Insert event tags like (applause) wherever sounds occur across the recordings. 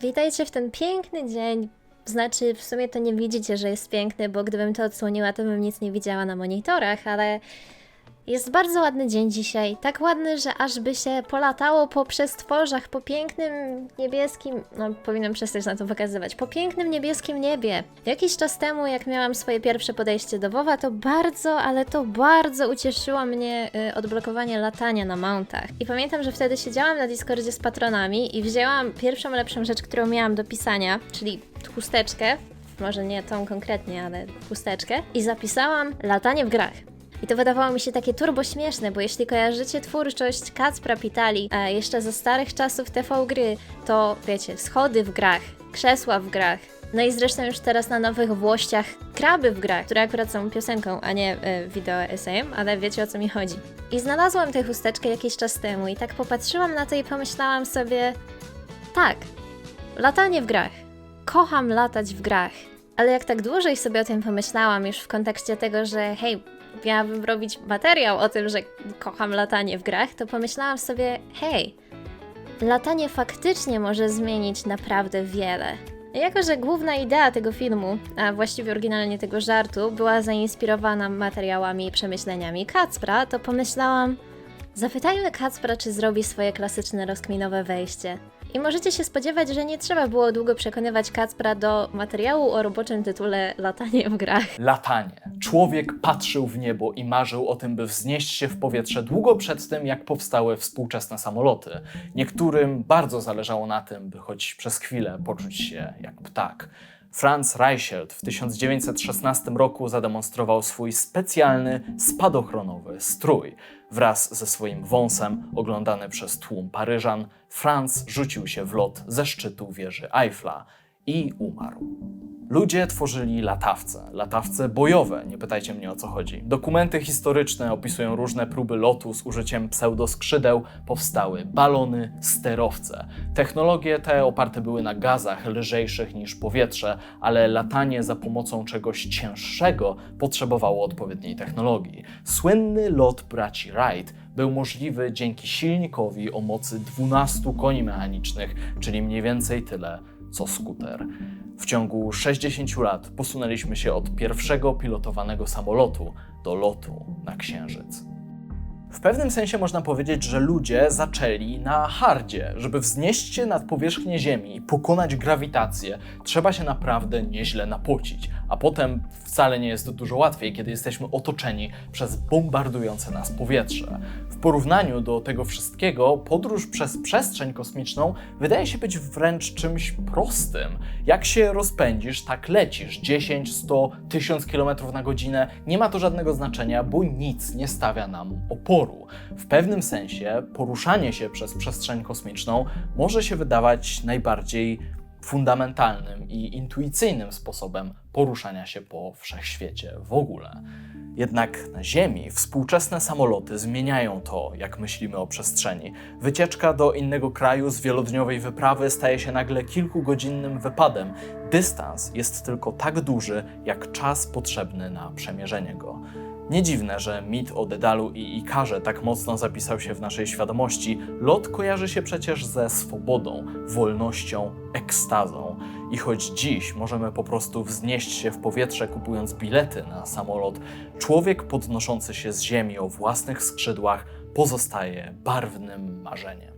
Witajcie w ten piękny dzień. Znaczy, w sumie to nie widzicie, że jest piękny, bo gdybym to odsłoniła, to bym nic nie widziała na monitorach, ale jest bardzo ładny dzień dzisiaj. Tak ładny, że aż by się polatało po przestworzach, po pięknym niebieskim. No, powinnam przestać na to pokazywać. Po pięknym niebieskim niebie. Jakiś czas temu, jak miałam swoje pierwsze podejście do WoWa, to bardzo, ale to bardzo ucieszyło mnie y, odblokowanie latania na mountach. I pamiętam, że wtedy siedziałam na Discordzie z patronami i wzięłam pierwszą lepszą rzecz, którą miałam do pisania, czyli chusteczkę. Może nie tą konkretnie, ale chusteczkę. I zapisałam latanie w grach. I to wydawało mi się takie turbo śmieszne, bo jeśli kojarzycie twórczość Kacpra Pitali, e, jeszcze ze starych czasów TV gry, to wiecie, schody w grach, krzesła w grach, no i zresztą już teraz na nowych włościach kraby w grach, które akurat są piosenką, a nie e, wideo SM, ale wiecie o co mi chodzi. I znalazłam tę chusteczkę jakiś czas temu i tak popatrzyłam na to i pomyślałam sobie, tak, latanie w grach. Kocham latać w grach. Ale jak tak dłużej sobie o tym pomyślałam, już w kontekście tego, że hej, miałabym robić materiał o tym, że kocham latanie w grach, to pomyślałam sobie, hej, latanie faktycznie może zmienić naprawdę wiele. Jako, że główna idea tego filmu, a właściwie oryginalnie tego żartu, była zainspirowana materiałami i przemyśleniami Kacpra, to pomyślałam, zapytajmy Kacpra, czy zrobi swoje klasyczne rozkminowe wejście. I możecie się spodziewać, że nie trzeba było długo przekonywać Kacpra do materiału o roboczym tytule Latanie w grach. Latanie. Człowiek patrzył w niebo i marzył o tym, by wznieść się w powietrze długo przed tym, jak powstały współczesne samoloty. Niektórym bardzo zależało na tym, by choć przez chwilę poczuć się jak ptak. Franz Reichelt w 1916 roku zademonstrował swój specjalny spadochronowy strój. Wraz ze swoim wąsem, oglądany przez tłum Paryżan, Franz rzucił się w lot ze szczytu wieży Eiffla i umarł. Ludzie tworzyli latawce, latawce bojowe, nie pytajcie mnie o co chodzi. Dokumenty historyczne opisują różne próby lotu z użyciem pseudoskrzydeł, powstały balony, sterowce. Technologie te oparte były na gazach lżejszych niż powietrze, ale latanie za pomocą czegoś cięższego potrzebowało odpowiedniej technologii. Słynny lot braci Wright był możliwy dzięki silnikowi o mocy 12 koni mechanicznych, czyli mniej więcej tyle co skuter. W ciągu 60 lat posunęliśmy się od pierwszego pilotowanego samolotu do lotu na Księżyc. W pewnym sensie można powiedzieć, że ludzie zaczęli na hardzie. Żeby wznieść się nad powierzchnię Ziemi i pokonać grawitację, trzeba się naprawdę nieźle napocić, a potem wcale nie jest dużo łatwiej, kiedy jesteśmy otoczeni przez bombardujące nas powietrze. W porównaniu do tego wszystkiego, podróż przez przestrzeń kosmiczną wydaje się być wręcz czymś prostym. Jak się rozpędzisz, tak lecisz 10, 100, 1000 km na godzinę. Nie ma to żadnego znaczenia, bo nic nie stawia nam oporu. W pewnym sensie poruszanie się przez przestrzeń kosmiczną może się wydawać najbardziej fundamentalnym i intuicyjnym sposobem poruszania się po wszechświecie w ogóle. Jednak na Ziemi współczesne samoloty zmieniają to, jak myślimy o przestrzeni. Wycieczka do innego kraju z wielodniowej wyprawy staje się nagle kilkugodzinnym wypadem. Dystans jest tylko tak duży, jak czas potrzebny na przemierzenie go. Nie dziwne, że mit o Dedalu i Ikarze tak mocno zapisał się w naszej świadomości. Lot kojarzy się przecież ze swobodą, wolnością, ekstazą. I choć dziś możemy po prostu wznieść się w powietrze kupując bilety na samolot, człowiek podnoszący się z ziemi o własnych skrzydłach pozostaje barwnym marzeniem.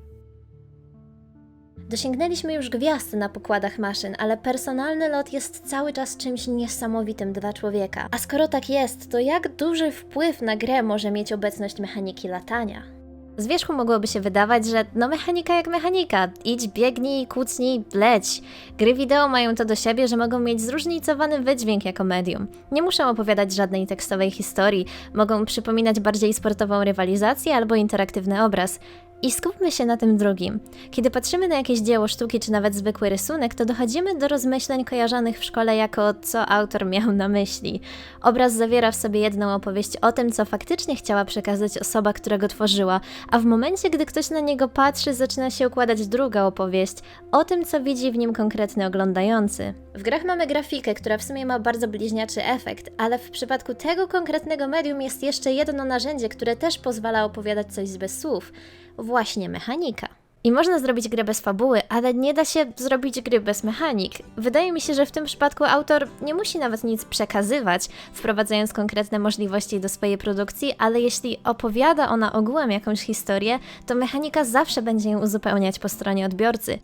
Dosięgnęliśmy już gwiazd na pokładach maszyn, ale personalny lot jest cały czas czymś niesamowitym dla człowieka. A skoro tak jest, to jak duży wpływ na grę może mieć obecność mechaniki latania? Z wierzchu mogłoby się wydawać, że no mechanika jak mechanika. Idź, biegnij, kucnij, leć. Gry wideo mają to do siebie, że mogą mieć zróżnicowany wydźwięk jako medium. Nie muszą opowiadać żadnej tekstowej historii, mogą przypominać bardziej sportową rywalizację albo interaktywny obraz. I skupmy się na tym drugim. Kiedy patrzymy na jakieś dzieło sztuki czy nawet zwykły rysunek, to dochodzimy do rozmyśleń kojarzonych w szkole jako co autor miał na myśli. Obraz zawiera w sobie jedną opowieść o tym, co faktycznie chciała przekazać osoba, która go tworzyła, a w momencie, gdy ktoś na niego patrzy, zaczyna się układać druga opowieść o tym, co widzi w nim konkretny oglądający. W grach mamy grafikę, która w sumie ma bardzo bliźniaczy efekt, ale w przypadku tego konkretnego medium jest jeszcze jedno narzędzie, które też pozwala opowiadać coś bez słów właśnie mechanika. I można zrobić grę bez fabuły, ale nie da się zrobić gry bez mechanik. Wydaje mi się, że w tym przypadku autor nie musi nawet nic przekazywać, wprowadzając konkretne możliwości do swojej produkcji, ale jeśli opowiada ona ogółem jakąś historię, to mechanika zawsze będzie ją uzupełniać po stronie odbiorcy.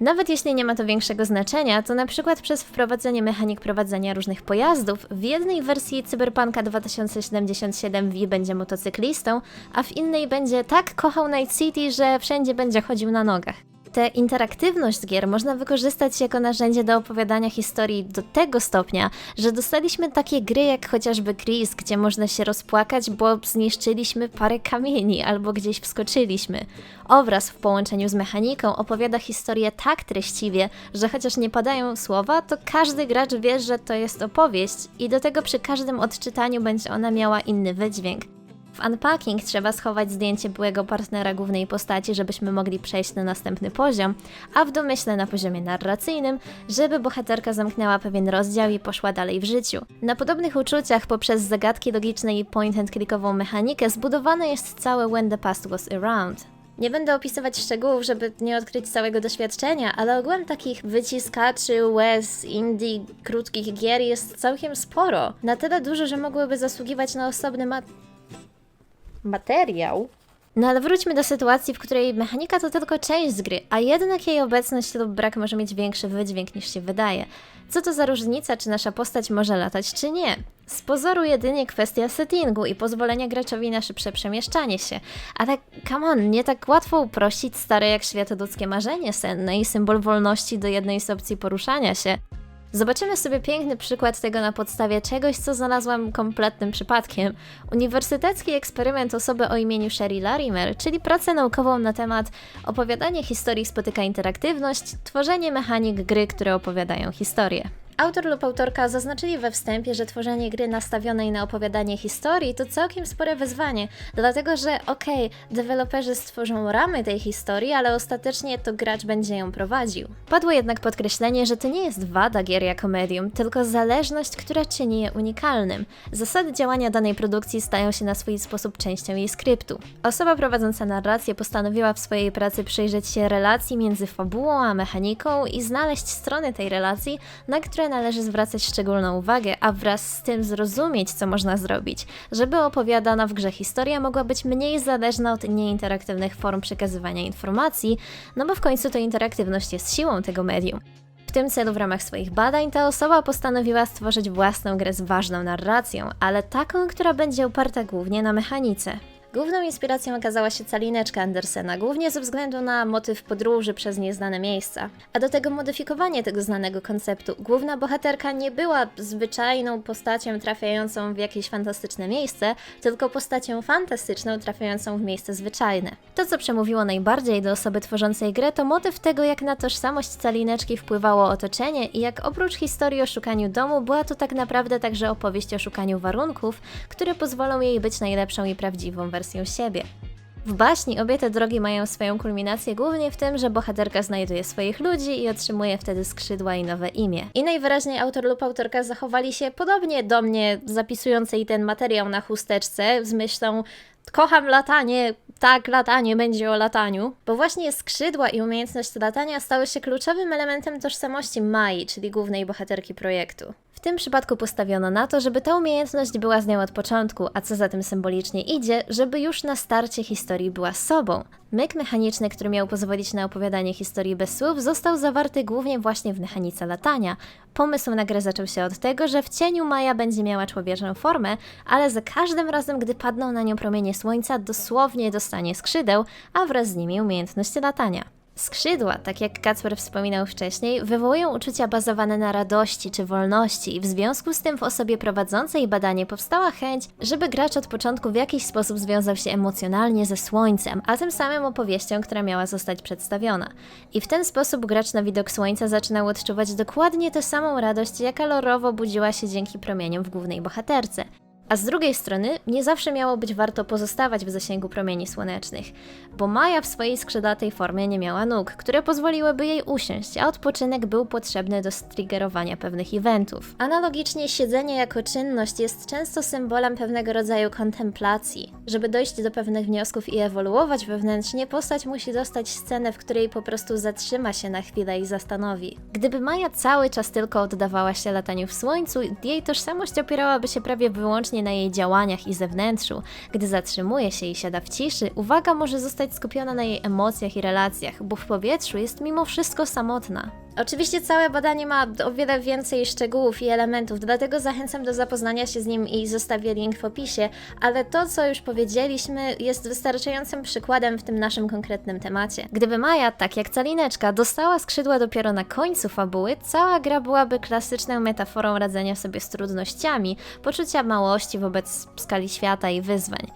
Nawet jeśli nie ma to większego znaczenia, to na przykład przez wprowadzenie mechanik prowadzenia różnych pojazdów, w jednej wersji Cyberpunka 2077 V będzie motocyklistą, a w innej będzie tak kochał Night City, że wszędzie będzie chodził na nogach. Tę interaktywność gier można wykorzystać jako narzędzie do opowiadania historii do tego stopnia, że dostaliśmy takie gry jak chociażby Chris, gdzie można się rozpłakać, bo zniszczyliśmy parę kamieni albo gdzieś wskoczyliśmy. Obraz w połączeniu z mechaniką opowiada historię tak treściwie, że chociaż nie padają słowa, to każdy gracz wie, że to jest opowieść i do tego przy każdym odczytaniu będzie ona miała inny wydźwięk. W unpacking trzeba schować zdjęcie byłego partnera głównej postaci, żebyśmy mogli przejść na następny poziom, a w domyśle na poziomie narracyjnym, żeby bohaterka zamknęła pewien rozdział i poszła dalej w życiu. Na podobnych uczuciach poprzez zagadki logiczne i point-and-clickową mechanikę zbudowane jest całe When the Past Was Around. Nie będę opisywać szczegółów, żeby nie odkryć całego doświadczenia, ale ogółem takich wyciskaczy, łez, indie, krótkich gier jest całkiem sporo. Na tyle dużo, że mogłyby zasługiwać na osobny mat materiał. No ale wróćmy do sytuacji, w której mechanika to tylko część z gry, a jednak jej obecność lub brak może mieć większy wydźwięk niż się wydaje. Co to za różnica, czy nasza postać może latać, czy nie? Z pozoru jedynie kwestia settingu i pozwolenia graczowi na szybsze przemieszczanie się. Ale come on, nie tak łatwo uprościć stare jak świat ludzkie marzenie senne i symbol wolności do jednej z opcji poruszania się. Zobaczymy sobie piękny przykład tego na podstawie czegoś, co znalazłam kompletnym przypadkiem. Uniwersytecki eksperyment osoby o imieniu Sherry Larimer, czyli pracę naukową na temat opowiadanie historii spotyka interaktywność, tworzenie mechanik gry, które opowiadają historię. Autor lub autorka zaznaczyli we wstępie, że tworzenie gry nastawionej na opowiadanie historii to całkiem spore wyzwanie, dlatego że okej, deweloperzy stworzą ramy tej historii, ale ostatecznie to gracz będzie ją prowadził. Padło jednak podkreślenie, że to nie jest wada gier jako medium, tylko zależność, która czyni je unikalnym. Zasady działania danej produkcji stają się na swój sposób częścią jej skryptu. Osoba prowadząca narrację postanowiła w swojej pracy przyjrzeć się relacji między fabułą a mechaniką i znaleźć strony tej relacji, na które należy zwracać szczególną uwagę, a wraz z tym zrozumieć, co można zrobić, żeby opowiadana w grze historia mogła być mniej zależna od nieinteraktywnych form przekazywania informacji, no bo w końcu to interaktywność jest siłą tego medium. W tym celu w ramach swoich badań ta osoba postanowiła stworzyć własną grę z ważną narracją, ale taką, która będzie oparta głównie na mechanice. Główną inspiracją okazała się calineczka Andersena, głównie ze względu na motyw podróży przez nieznane miejsca. A do tego modyfikowanie tego znanego konceptu. Główna bohaterka nie była zwyczajną postacią trafiającą w jakieś fantastyczne miejsce, tylko postacią fantastyczną trafiającą w miejsce zwyczajne. To, co przemówiło najbardziej do osoby tworzącej grę, to motyw tego, jak na tożsamość calineczki wpływało otoczenie i jak oprócz historii o szukaniu domu, była to tak naprawdę także opowieść o szukaniu warunków, które pozwolą jej być najlepszą i prawdziwą wersją siebie. W baśni obie te drogi mają swoją kulminację głównie w tym, że bohaterka znajduje swoich ludzi i otrzymuje wtedy skrzydła i nowe imię. I najwyraźniej autor lub autorka zachowali się podobnie do mnie, zapisującej ten materiał na chusteczce z myślą kocham latanie, tak, latanie będzie o lataniu, bo właśnie skrzydła i umiejętność latania stały się kluczowym elementem tożsamości Mai, czyli głównej bohaterki projektu. W tym przypadku postawiono na to, żeby ta umiejętność była z nią od początku, a co za tym symbolicznie idzie, żeby już na starcie historii była sobą. Myk mechaniczny, który miał pozwolić na opowiadanie historii bez słów, został zawarty głównie właśnie w mechanice latania. Pomysł na grę zaczął się od tego, że w cieniu Maja będzie miała człowieczą formę, ale za każdym razem, gdy padną na nią promienie słońca, dosłownie dostanie skrzydeł, a wraz z nimi umiejętność latania. Skrzydła, tak jak Kacper wspominał wcześniej, wywołują uczucia bazowane na radości czy wolności i w związku z tym w osobie prowadzącej badanie powstała chęć, żeby gracz od początku w jakiś sposób związał się emocjonalnie ze słońcem, a tym samym opowieścią, która miała zostać przedstawiona. I w ten sposób gracz na widok słońca zaczynał odczuwać dokładnie tę samą radość, jaka lorowo budziła się dzięki promieniom w głównej bohaterce. A z drugiej strony, nie zawsze miało być warto pozostawać w zasięgu promieni słonecznych, bo Maja w swojej skrzydlatej formie nie miała nóg, które pozwoliłyby jej usiąść, a odpoczynek był potrzebny do striggerowania pewnych eventów. Analogicznie siedzenie jako czynność jest często symbolem pewnego rodzaju kontemplacji. Żeby dojść do pewnych wniosków i ewoluować wewnętrznie, postać musi dostać scenę, w której po prostu zatrzyma się na chwilę i zastanowi. Gdyby Maja cały czas tylko oddawała się lataniu w słońcu, jej tożsamość opierałaby się prawie wyłącznie na jej działaniach i zewnętrzu. Gdy zatrzymuje się i siada w ciszy, uwaga może zostać skupiona na jej emocjach i relacjach, bo w powietrzu jest mimo wszystko samotna. Oczywiście całe badanie ma o wiele więcej szczegółów i elementów, dlatego zachęcam do zapoznania się z nim i zostawię link w opisie, ale to, co już powiedzieliśmy, jest wystarczającym przykładem w tym naszym konkretnym temacie. Gdyby Maja, tak jak Calineczka, dostała skrzydła dopiero na końcu fabuły, cała gra byłaby klasyczną metaforą radzenia sobie z trudnościami, poczucia małości wobec skali świata i wyzwań.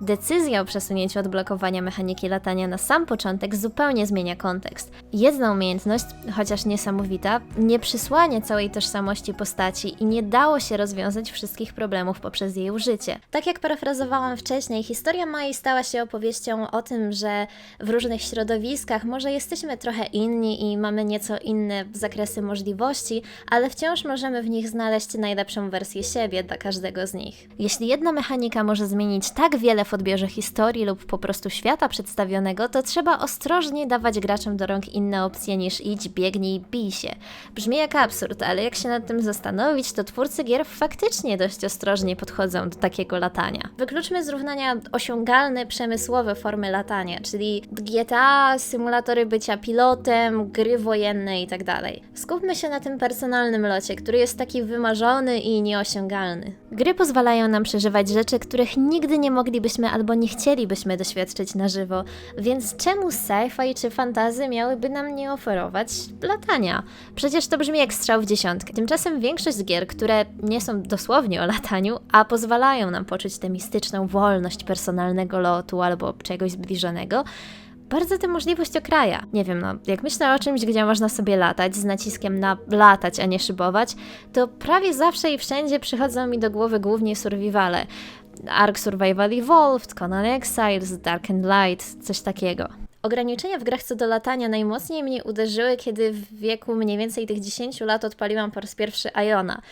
Decyzja o przesunięciu odblokowania mechaniki latania na sam początek zupełnie zmienia kontekst. Jedna umiejętność, chociaż niesamowita, nie przysłania całej tożsamości postaci i nie dało się rozwiązać wszystkich problemów poprzez jej użycie. Tak jak parafrazowałam wcześniej, historia Mai stała się opowieścią o tym, że w różnych środowiskach może jesteśmy trochę inni i mamy nieco inne zakresy możliwości, ale wciąż możemy w nich znaleźć najlepszą wersję siebie dla każdego z nich. Jeśli jedna mechanika może zmienić tak wiele w odbiorze historii lub po prostu świata przedstawionego, to trzeba ostrożnie dawać graczom do rąk inne opcje niż idź, biegnij, bij się. Brzmi jak absurd, ale jak się nad tym zastanowić, to twórcy gier faktycznie dość ostrożnie podchodzą do takiego latania. Wykluczmy z równania osiągalne, przemysłowe formy latania, czyli GTA, symulatory bycia pilotem, gry wojenne itd. Skupmy się na tym personalnym locie, który jest taki wymarzony i nieosiągalny. Gry pozwalają nam przeżywać rzeczy, których nigdy nie moglibyśmy albo nie chcielibyśmy doświadczyć na żywo, więc czemu sci-fi czy fantazy miałyby nam nie oferować latania? Przecież to brzmi jak strzał w dziesiątkę. Tymczasem większość gier, które nie są dosłownie o lataniu, a pozwalają nam poczuć tę mistyczną wolność personalnego lotu albo czegoś zbliżonego, bardzo tę możliwość okraja. Nie wiem, no, jak myślę o czymś, gdzie można sobie latać z naciskiem na latać, a nie szybować, to prawie zawsze i wszędzie przychodzą mi do głowy głównie survivale. Ark Survival Evolved, Conan Exiles, Dark and Light, coś takiego. Ograniczenia w grach co do latania najmocniej mnie uderzyły, kiedy w wieku mniej więcej tych 10 lat odpaliłam po raz pierwszy Iona.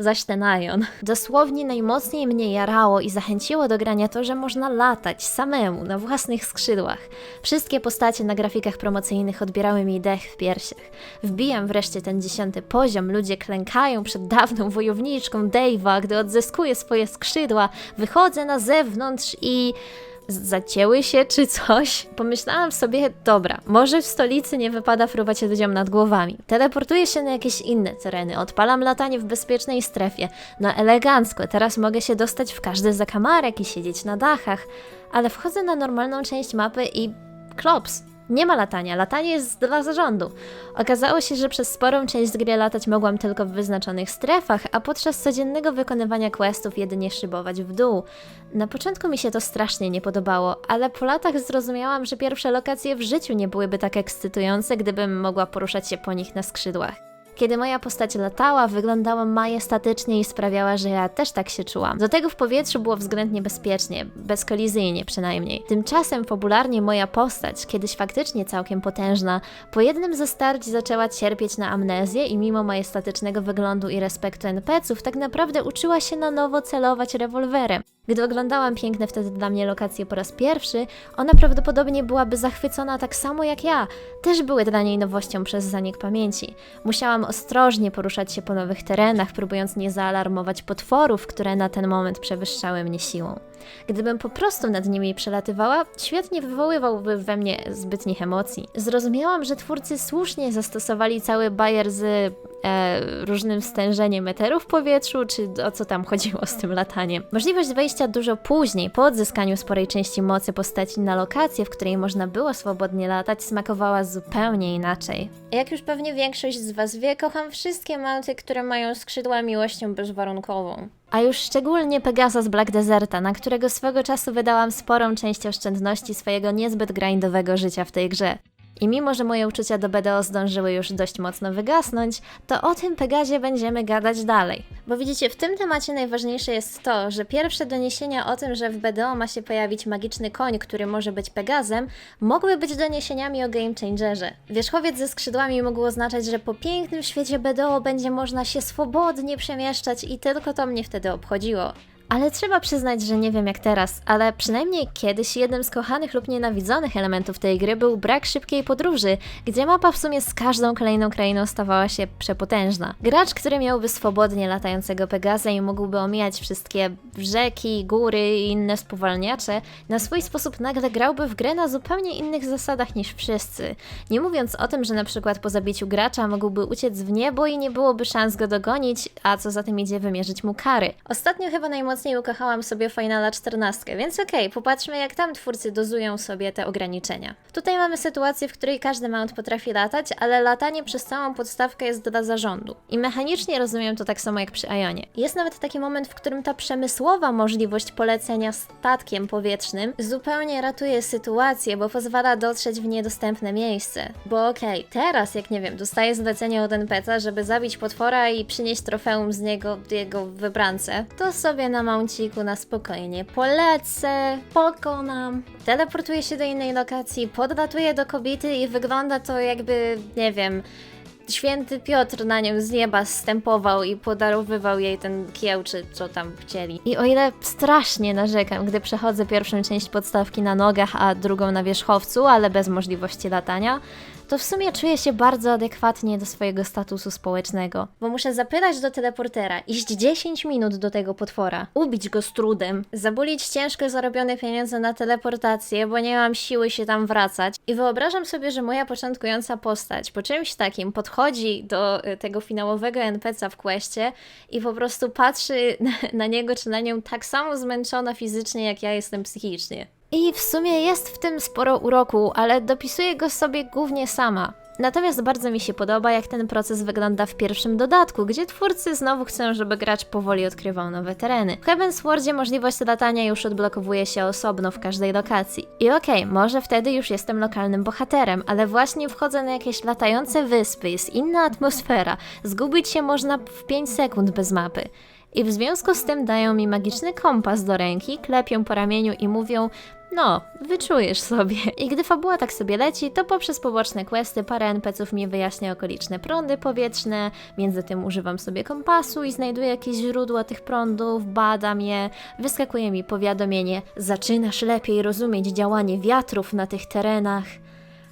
Zaś ten Ion. Dosłownie najmocniej mnie jarało i zachęciło do grania to, że można latać samemu, na własnych skrzydłach. Wszystkie postacie na grafikach promocyjnych odbierały mi dech w piersiach. Wbijam wreszcie ten dziesiąty poziom, ludzie klękają przed dawną wojowniczką Dave'a, gdy odzyskuje swoje skrzydła, wychodzę na zewnątrz i zacięły się czy coś. Pomyślałam sobie, dobra, może w stolicy nie wypada fruwać ludziom nad głowami. Teleportuję się na jakieś inne tereny, odpalam latanie w bezpiecznej strefie. No elegancko, teraz mogę się dostać w każdy zakamarek i siedzieć na dachach. Ale wchodzę na normalną część mapy i klops. Nie ma latania, latanie jest dla zarządu. Okazało się, że przez sporą część gry latać mogłam tylko w wyznaczonych strefach, a podczas codziennego wykonywania questów jedynie szybować w dół. Na początku mi się to strasznie nie podobało, ale po latach zrozumiałam, że pierwsze lokacje w życiu nie byłyby tak ekscytujące, gdybym mogła poruszać się po nich na skrzydłach. Kiedy moja postać latała, wyglądała majestatycznie i sprawiała, że ja też tak się czułam. Do tego w powietrzu było względnie bezpiecznie, bezkolizyjnie przynajmniej. Tymczasem popularnie moja postać, kiedyś faktycznie całkiem potężna, po jednym ze starć zaczęła cierpieć na amnezję i mimo majestatycznego wyglądu i respektu NPC-ów tak naprawdę uczyła się na nowo celować rewolwerem. Gdy oglądałam piękne wtedy dla mnie lokacje po raz pierwszy, ona prawdopodobnie byłaby zachwycona tak samo jak ja. Też były dla niej nowością przez zanik pamięci. Musiałam ostrożnie poruszać się po nowych terenach, próbując nie zaalarmować potworów, które na ten moment przewyższały mnie siłą. Gdybym po prostu nad nimi przelatywała, świat nie wywoływałby we mnie zbytnich emocji. Zrozumiałam, że twórcy słusznie zastosowali cały bajer z e, różnym stężeniem eteru w powietrzu, czy o co tam chodziło z tym lataniem. Możliwość wejścia dużo później, po odzyskaniu sporej części mocy postaci na lokację, w której można było swobodnie latać, smakowała zupełnie inaczej. Jak już pewnie większość z Was wie, kocham wszystkie malty, które mają skrzydła miłością bezwarunkową. A już szczególnie Pegasa z Black Deserta, na którego swego czasu wydałam sporą część oszczędności swojego niezbyt grindowego życia w tej grze. I mimo, że moje uczucia do BDO zdążyły już dość mocno wygasnąć, to o tym Pegazie będziemy gadać dalej. Bo widzicie, w tym temacie najważniejsze jest to, że pierwsze doniesienia o tym, że w BDO ma się pojawić magiczny koń, który może być Pegazem, mogły być doniesieniami o Game Changerze. Wierzchowiec ze skrzydłami mógł oznaczać, że po pięknym świecie BDO będzie można się swobodnie przemieszczać i tylko to mnie wtedy obchodziło. Ale trzeba przyznać, że nie wiem jak teraz, ale przynajmniej kiedyś jednym z kochanych lub nienawidzonych elementów tej gry był brak szybkiej podróży, gdzie mapa w sumie z każdą kolejną krainą stawała się przepotężna. Gracz, który miałby swobodnie latającego Pegaza i mógłby omijać wszystkie rzeki, góry i inne spowalniacze, na swój sposób nagle grałby w grę na zupełnie innych zasadach niż wszyscy. Nie mówiąc o tym, że na przykład po zabiciu gracza mógłby uciec w niebo i nie byłoby szans go dogonić, a co za tym idzie wymierzyć mu kary. Ostatnio chyba najmocniej ukochałam sobie Finala 14, więc okej, popatrzmy jak tam twórcy dozują sobie te ograniczenia. Tutaj mamy sytuację, w której każdy mount potrafi latać, ale latanie przez całą podstawkę jest dla zarządu. I mechanicznie rozumiem to tak samo jak przy Ionie. Jest nawet taki moment, w którym ta przemysłowa możliwość polecenia statkiem powietrznym zupełnie ratuje sytuację, bo pozwala dotrzeć w niedostępne miejsce. Bo okej, teraz jak nie wiem, dostaję zlecenie od NPC, żeby zabić potwora i przynieść trofeum z niego jego wybrance, to sobie na maunciku na spokojnie polecę, pokonam, teleportuję się do innej lokacji, podlatuję do kobiety i wygląda to jakby, nie wiem, święty Piotr na nią z nieba stępował i podarowywał jej ten kieł, czy co tam chcieli. I o ile strasznie narzekam, gdy przechodzę pierwszą część podstawki na nogach, a drugą na wierzchowcu, ale bez możliwości latania, to w sumie czuję się bardzo adekwatnie do swojego statusu społecznego. Bo muszę zapylać do teleportera, iść 10 minut do tego potwora, ubić go z trudem, zabulić ciężko zarobione pieniądze na teleportację, bo nie mam siły się tam wracać. I wyobrażam sobie, że moja początkująca postać po czymś takim podchodzi do y, tego finałowego NPC'a w questie i po prostu patrzy (laughs) na niego czy na nią tak samo zmęczona fizycznie, jak ja jestem psychicznie. I w sumie jest w tym sporo uroku, ale dopisuję go sobie głównie sama. Natomiast bardzo mi się podoba, jak ten proces wygląda w pierwszym dodatku, gdzie twórcy znowu chcą, żeby gracz powoli odkrywał nowe tereny. W Heavenswardzie możliwość latania już odblokowuje się osobno w każdej lokacji. I okej, może wtedy już jestem lokalnym bohaterem, ale właśnie wchodzę na jakieś latające wyspy, jest inna atmosfera, zgubić się można w 5 sekund bez mapy. I w związku z tym dają mi magiczny kompas do ręki, klepią po ramieniu i mówią: no, wyczujesz sobie. I gdy fabuła tak sobie leci, to poprzez poboczne questy parę NPCów mi wyjaśnia okoliczne prądy powietrzne, między tym używam sobie kompasu i znajduję jakieś źródła tych prądów, badam je, wyskakuje mi powiadomienie, zaczynasz lepiej rozumieć działanie wiatrów na tych terenach.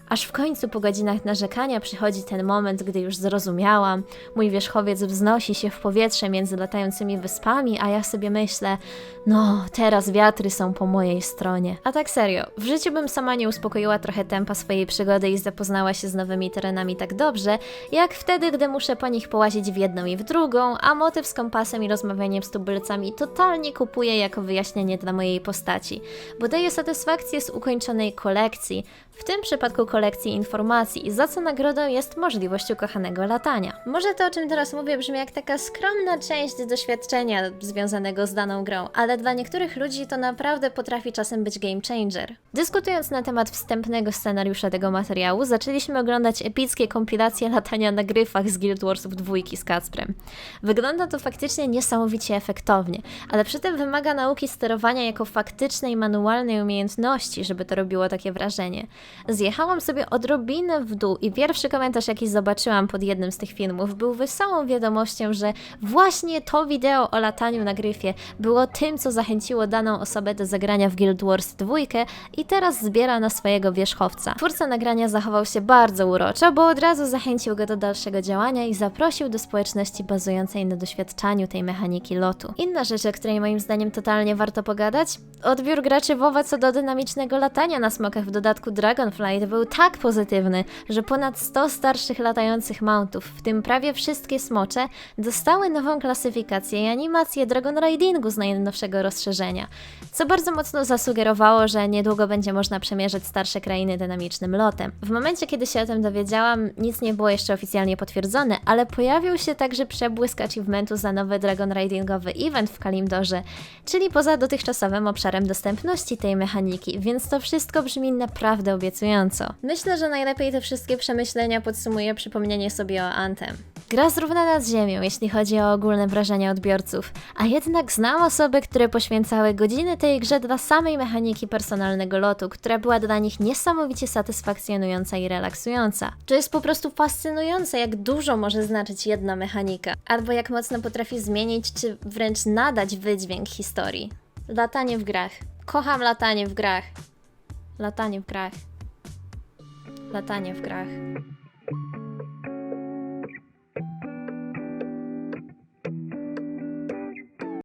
Aż w końcu po godzinach narzekania przychodzi ten moment, gdy już zrozumiałam. Mój wierzchowiec wznosi się w powietrze między latającymi wyspami, a ja sobie myślę, no, teraz wiatry są po mojej stronie. A tak serio, w życiu bym sama nie uspokoiła trochę tempa swojej przygody i zapoznała się z nowymi terenami tak dobrze, jak wtedy, gdy muszę po nich połazić w jedną i w drugą, a motyw z kompasem i rozmawianiem z tubylcami totalnie kupuję jako wyjaśnienie dla mojej postaci, bo daje satysfakcję z ukończonej kolekcji, w tym przypadku kolekcji informacji, za co nagrodą jest możliwość ukochanego latania. Może to, o czym teraz mówię, brzmi jak taka skromna część doświadczenia związanego z daną grą, ale dla niektórych ludzi to naprawdę potrafi czasem być game changer. Dyskutując na temat wstępnego scenariusza tego materiału, zaczęliśmy oglądać epickie kompilacje latania na gryfach z Guild Warsów dwójki z Kacprem. Wygląda to faktycznie niesamowicie efektownie, ale przy tym wymaga nauki sterowania jako faktycznej manualnej umiejętności, żeby to robiło takie wrażenie. Zjechałam sobie odrobinę w dół i pierwszy komentarz, jaki zobaczyłam pod jednym z tych filmów, był wesołą wiadomością, że właśnie to wideo o lataniu na gryfie było tym, co zachęciło daną osobę do zagrania w Guild Wars 2 i teraz zbiera na swojego wierzchowca. Twórca nagrania zachował się bardzo uroczo, bo od razu zachęcił go do dalszego działania i zaprosił do społeczności bazującej na doświadczaniu tej mechaniki lotu. Inna rzecz, o której moim zdaniem totalnie warto pogadać, odbiór graczy WoWa co do dynamicznego latania na smokach w dodatku Dragonflight był tak pozytywny, że ponad 100 starszych latających mountów, w tym prawie wszystkie smocze, dostały nową klasyfikację i animację Dragon Ridingu z najnowszego rozszerzenia, co bardzo mocno zasugerowało, że niedługo będzie można przemierzyć starsze krainy dynamicznym lotem. W momencie, kiedy się o tym dowiedziałam, nic nie było jeszcze oficjalnie potwierdzone, ale pojawił się także przebłysk achievementu za nowy Dragon Ridingowy event w Kalimdorze, czyli poza dotychczasowym obszarem dostępności tej mechaniki, więc to wszystko brzmi naprawdę obiecująco. Myślę, że najlepiej te wszystkie przemyślenia podsumuje przypomnienie sobie o Anthem. Gra zrównana z ziemią, jeśli chodzi o ogólne wrażenia odbiorców, a jednak znam osoby, które poświęcały godziny tej grze dla samej mechaniki personalnego lotu, która była dla nich niesamowicie satysfakcjonująca i relaksująca. To jest po prostu fascynujące, jak dużo może znaczyć jedna mechanika, albo jak mocno potrafi zmienić, czy wręcz nadać wydźwięk historii. Latanie w grach. Kocham latanie w grach. Latanie w grach. Latanie w grach.